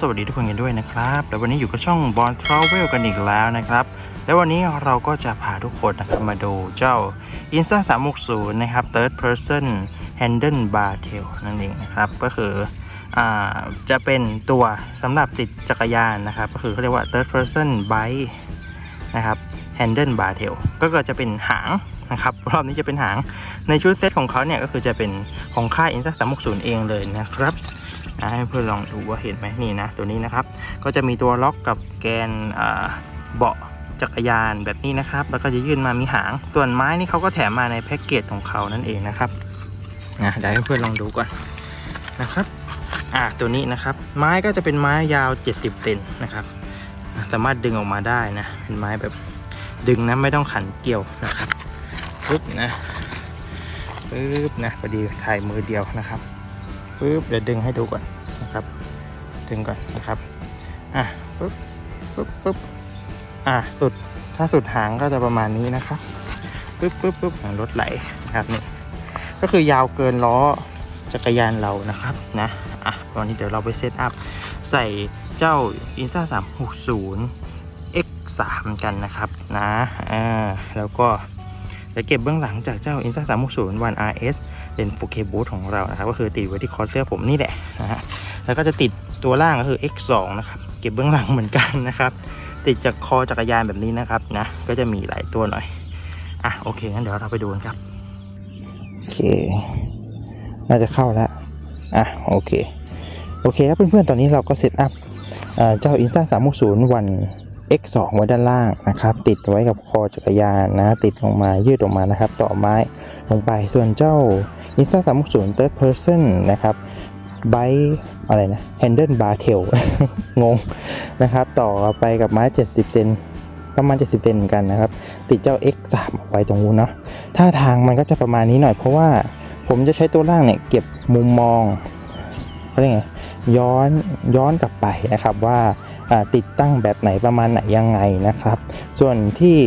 สวัสดีทุกคนกันด้วยนะครับ แล้ววันนี้อยู่กับช่อง b o n Travel กันอีกแล้วนะครับ แล้ววันนี้เราก็จะพาทุกคนนะครับมาดูเจ้า Insta 360นะครับ Third Person Handle Bar Tail นั่นเองนะครับ ก็คืออ่าจะเป็นตัวสำหรับติดจักรยานนะครับ ก็คือเขาเรียกว่า Third Person Bike นะครับ Handle Bar Tail ก็จะเป็นหางนะครับรอบนี้จะเป็นหางในชุดเซตของเขาเนี่ยก็คือจะเป็นของค่าย Insta 360เองเลยนะครับ อะให้เพื่อนลองดูว่าเห็นไหมนี่นะตัวนี้นะครับ ก็จะมีตัวล็อกกับแกนเบาะจักรยานแบบนี้นะครับ แล้วก็จะยื่นมามีหาง ส่วนไม้นี่เขาก็แถมมาในแพ็กเกจของเขานั่นเองนะครับนะเดี๋ยวให้เพื่อนลองดูก่อนนะครับอะตัวนี้นะครับ ไม้ก็จะเป็นไม้ยาว 70เซนนะครับ สามารถดึงออกมาได้นะ เป็นไม้แบบดึงนะไม่ต้องขันเกี่ยวนะครับปึ๊บนะปึ๊บนะพอดีถ่ายมือเดียวนะครับ ปึ๊บเดี๋ยวดึงให้ดูก่อนนะครับ ดึงก่อนนะครับอะปึ๊บปึ๊บปึ๊บอะสุดถ้าสุดหางก็จะประมาณนี้นะครับปึ๊บปึ๊บปึ๊บหางรถไหลนะครับนี่ก็คือยาวเกินล้อจักรยานเรานะครับนะอะตอนนี้เดี๋ยวเราไปเซตอัพใส่เจ้า Insta 360 X3 กันนะครับนะอ่าแล้วก็เดี๋ยวเก็บเบื้องหลังจากเจ้า Insta 360 One RS เป็น 4K Boost ของเรานะครับ ก็คือติดไว้ที่คอเสื้อผมนี่แหละนะฮะแล้วก็จะติดตัวล่างก็คือ X2 นะครับ เก็บเบื้องหลังเหมือนกันนะครับ ติดจากคอจักรยานแบบนี้นะครับนะก็จะมีหลายตัวหน่อยอะโอเคงั้นเดี๋ยวเราไปดูกันครับโอเค น่าจะเข้าแล้วอะโอเคโอเคครับเพื่อนๆ ตอนนี้เราก็เซตอัพเอ่อเจ้า Insta 360 One X2 ไว้ด้านล่างนะครับ ติดไว้กับคอจักรยานนะ ติดลงมายืดออกมานะครับ ต่อไม้ลงไปส่วนเจ้า Insta 360 Third Person นนะครับไบอะไรนะ Handle Bar Tail งงนะครับ ต่อไปกับไม้ 70 เซนประมาณ 70 เซนเหมือนกันนะครับ ติดเจ้า X3 เอาไว้ตรงนู้นเนาะท่าทางมันก็จะประมาณนี้หน่อยเพราะว่าผมจะใช้ตัวล่างเนี่ย เก็บมุมมองเรียกไงย้อนย้อนกลับไปนะครับว่าติดตั้งแบบไหนประมาณไหนยังไงนะครับ ส่วนที่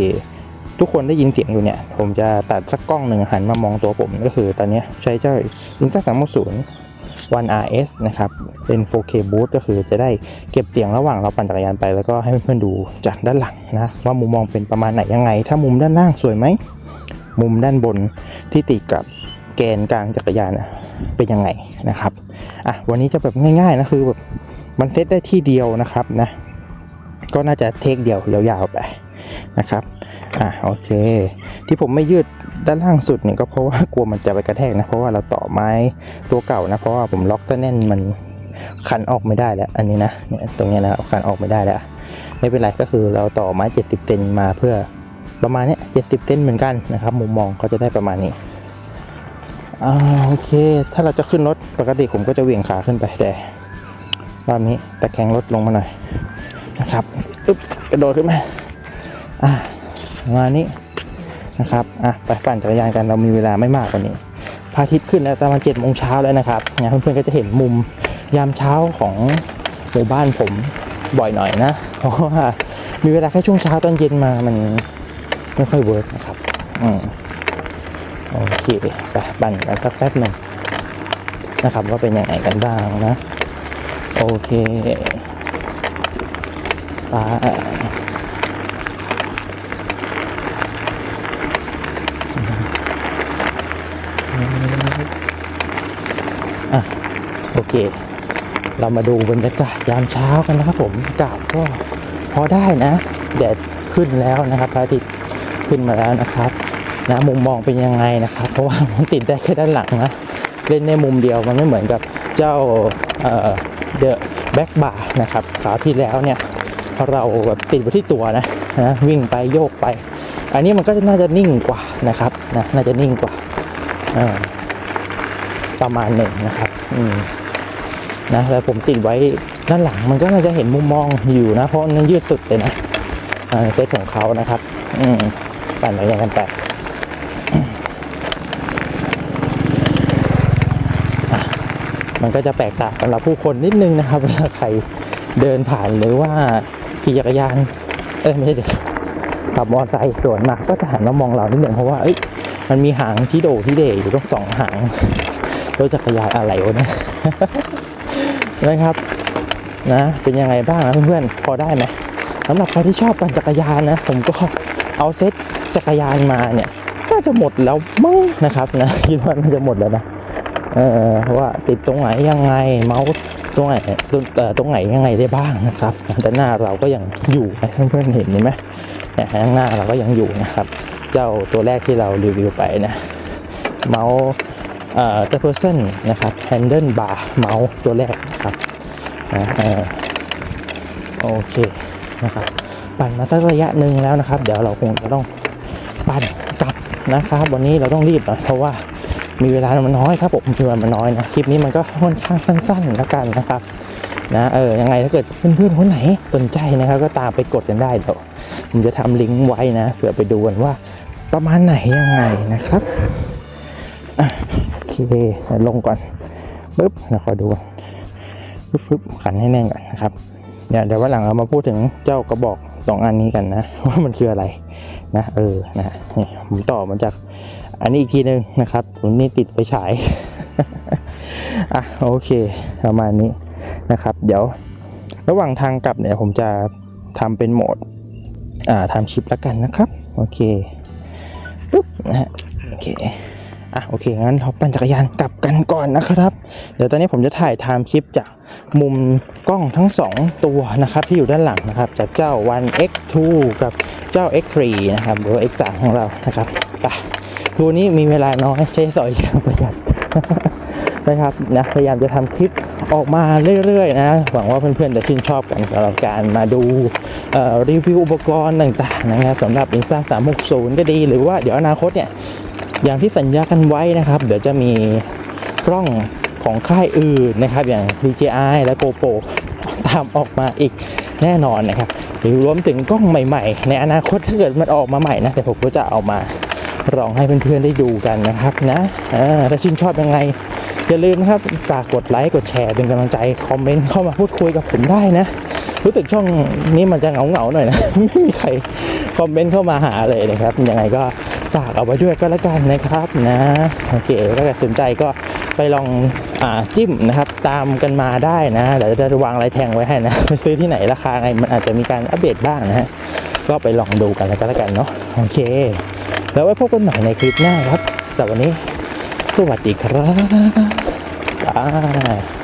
ทุกคนได้ยินเสียงอยู่เนี่ย ผมจะตัดสักกล้องหนึ่งหันมามองตัวผมก็คือตอนนี้ใช้เจ้า Insta 360 One RS นะครับ เป็น 4K Boost ก็คือจะได้เก็บเสียงระหว่างเราปั่นจักรยานไป แล้วก็ให้เพื่อนๆดูจากด้านหลังนะ ว่ามุมมองเป็นประมาณไหนยังไง ถ้ามุมด้านล่างสวยไหม มุมด้านบนที่ติดกับแกนกลางจักรยานเป็นยังไงนะครับ อะ วันนี้จะแบบง่ายๆนะคือแบบมันเซตได้ที่เดียวนะครับนะ ก็น่าจะเทคเดียวยาวๆไปนะครับ อะโอเค ที่ผมไม่ยืดด้านล่างสุดเนี่ยก็เพราะว่ากลัวมันจะไปกระแทกนะเพราะว่าเราต่อไม้ตัวเก่านะเพราะว่าผมล็อกซะแน่นมันคันออกไม่ได้แล้ว อันนี้นะเนี่ยตรงนี้นะคันออกไม่ได้แล้วไม่เป็นไรก็คือเราต่อไม้ 70เซนมาเพื่อประมาณนี้ย70เซนเหมือนกันนะครับ มุมมองเขาจะได้ประมาณนี้อ่าโอเค ถ้าเราจะขึ้นรถปกติผมก็จะเหวี่ยงขาขึ้นไปแต่รอบนี้ตะแคงรถลงมาหน่อยนะครับอึ๊บกระโดดขึ้นมาอ่าประ มาณนี้นะครับอะไปปั่นจักรยานกันเรามีเวลาไม่มากกว่านี้พระอาทิตย์ขึ้นแล้วประมาณเจ็ดโมงเช้าแล้วนะครับเนี่ยเพื่อนๆก็จะเห็นมุมยามเช้าของหมู่บ้านผมบ่อยหน่อยนะเพราะว่ามีเวลาแค่ช่วงเช้าตอนเย็นมามันไม่ค่อยเวิร์กนะครับอืมโอเคไปปั่นกันสักแป๊บหนึ่งนะครับว่าเป็นยังไงกันบ้างนะ โอเคไป อะโอเค เรามาดูบรรยากาศยามเช้ากันนะครับผมอากาศก็พอได้นะแดดขึ้นแล้วนะครับพระอาทิตย์ขึ้นมาแล้วนะครับนะมุมมองเป็นยังไงนะครับ เพราะว่ามันติดได้แค่ด้านหลังนะเล่นในมุมเดียวมันไม่เหมือนกับเจ้าเอ่อเดอะแบ็กบาร์นะครับคราวที่แล้วเนี่ยเราแบบติดไว้ที่ตัวนะนะวิ่งไปโยกไป อันนี้มันก็จะน่าจะนิ่งกว่านะครับนะน่าจะนิ่งกว่าเออ ประมาณหนึ่งนะครับ อืมนะแล้วผมติดไว้ด้านหลังมันก็น่าจะเห็นมุมมองอยู่นะ เพราะมันยืดสุดเลยนะเซตของเขานะครับ อืมปั่นไปยังกันไปมันก็จะแปลกต่างสำหรับผู้คนนิดนึงนะครับเวลาใครเดินผ่านหรือว่าขี่จักรยาน เอ้ยไม่ใช่ขับมอเตอร์ไซค์สวนมาก็จะหันมามองเรานิดนึงเพราะว่าเอ้ยมันมีหางที่โดที่เดอยู่ต้องสองหาง รถจักรยานอะไรวะเนี่ยนะครับ นะ เป็นยังไงบ้างนะเพื่อนๆพอได้ไหมสำหรับใครที่ชอบปั่นจักรยานนะ ผมก็เอาเซ็ตจักรยานมาเนี่ยน่าจะหมดแล้วมั้งนะครับนะคิดว่าน่าจะหมดแล้วนะเออว่าติดตรงไหนยังไงเมาส์ตรงไหนตรงเอ่อตรงไหนยังไงได้บ้างนะครับ แต่หน้าเราก็ยังอยู่นะเพื่อนๆเห็นไหมเนี่ยข้างหน้าเราก็ยังอยู่นะครับ เจ้าตัวแรกที่เรารีวิวไปนะ เมาส์ เออ the person นะครับ handle bar เมาส์ตัวแรกนะครับนะโอเคนะครับปั่นมาสักระยะหนึ่งแล้วนะครับ เดี๋ยวเราคงจะต้องปั่นกลับนะครับ วันนี้เราต้องรีบหน่อยเพราะว่ามีเวลามันน้อยครับผมมีเวลามันน้อยนะคลิปนี้มันก็ค่อนข้างสั้นๆแล้วกันนะครับนะเออยังไงถ้าเกิดเพื่อนๆคนไหนสนใจนะครับ ก็ตามไปกดกันได้เดี๋ยวผมจะทำลิงก์ไว้นะเผื่อไปดูกันว่าประมาณไหนยังไงนะครับ โอเคลงก่อนปึ๊บเดี๋ยวขอดูปึ๊บปึ๊บขันให้แน่นก่อนนะครับเดี๋ยวเดี๋ยววันหลังเรามาพูดถึงเจ้ากระบอกสองอันนี้กันนะว่ามันคืออะไรนะเออนะนี่ผมต่อมาจากอันนี้อีกทีหนึ่งนะครับผมนี่ติดไปฉายอะโอเคประมาณนี้นะครับ เดี๋ยวระหว่างทางกลับเนี่ยผมจะทำเป็นโหมดอ่าทำคลิปแล้วกันนะครับ โอเคปุ๊บนะฮะโอเค อะโอเคงั้นเราปั่นจักรยานกลับกันก่อนนะครับ เดี๋ยวตอนนี้ผมจะถ่ายไทม์คลิปจากมุมกล้องทั้ง 2 ตัวนะครับที่อยู่ด้านหลังนะครับจากเจ้า One X2 กับเจ้า X3 นะครับหรือ X3 ของเรานะครับไปตัวนี้มีเวลาน้อยใช้สอยอย่างประหยัดนะครับนะพยายามจะทำคลิปออกมาเรื่อยๆนะหวังว่าเพื่อนๆจะชื่นชอบกันสำหรับการมาดูรีวิวอุปกรณ์ต่างๆนะครับสำหรับ Insta 360 ก็ดี หรือว่าเดี๋ยวอนาคตเนี่ย อย่างที่สัญญากันไว้นะครับ เดี๋ยวจะมีกล้องของค่ายอื่นนะครับ อย่าง DJI และ GoPro ตามออกมาอีกแน่นอนนะครับหรือรวมถึงกล้องใหม่ ๆ ในอนาคตถ้าเกิดมันออกมาใหม่นะแต่ผมก็จะเอามาลองให้เพื่อนๆได้ดูกันนะครับนะอาถ้าชื่นชอบยังไง อย่าลืมนะครับฝากกดไลค์กดแชร์เป็นกำลังใจคอมเมนต์เข้ามาพูดคุยกับผมได้นะ รู้สึกช่องนี้มันจะเหงาๆหน่อยนะ ไม่มีใครคอมเมนต์เข้ามาหาเลยนะครับยังไงก็ ฝากเอาไว้ด้วยก็แล้วกันนะครับนะโอเคถ้าเกิดสนใจก็ไปลองอ่าจิ้มนะครับ ตามกันมาได้นะเดี๋ยวจะวางลายแทงไว้ให้นะไปซื้อที่ไหนราคาไงมันอาจจะมีการอัปเดตบ้างนะฮะก็ไปลองดูกันแล้วก็แล้วกันเนาะโอเค แล้วไว้พบกันใหม่ในคลิปหน้าครับสำหรับวันนี้ สวัสดีครับบ๊ายบาย